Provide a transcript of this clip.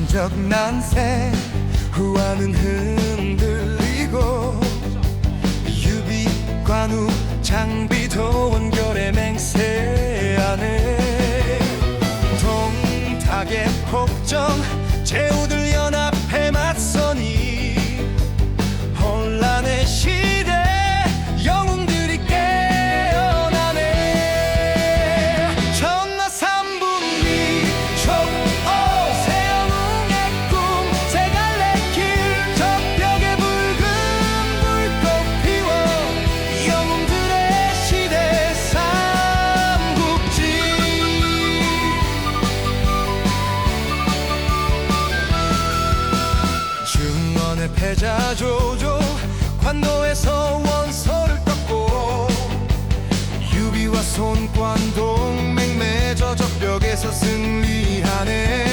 민족 난세 후한은 흔들리고 유비 관우 장비도 원결의 맹세하네 동탁의 폭정 제후들 패자 조조 관노에서 원서를 떴고 유비와 손관 동맹 맺어 적벽에서 승리하네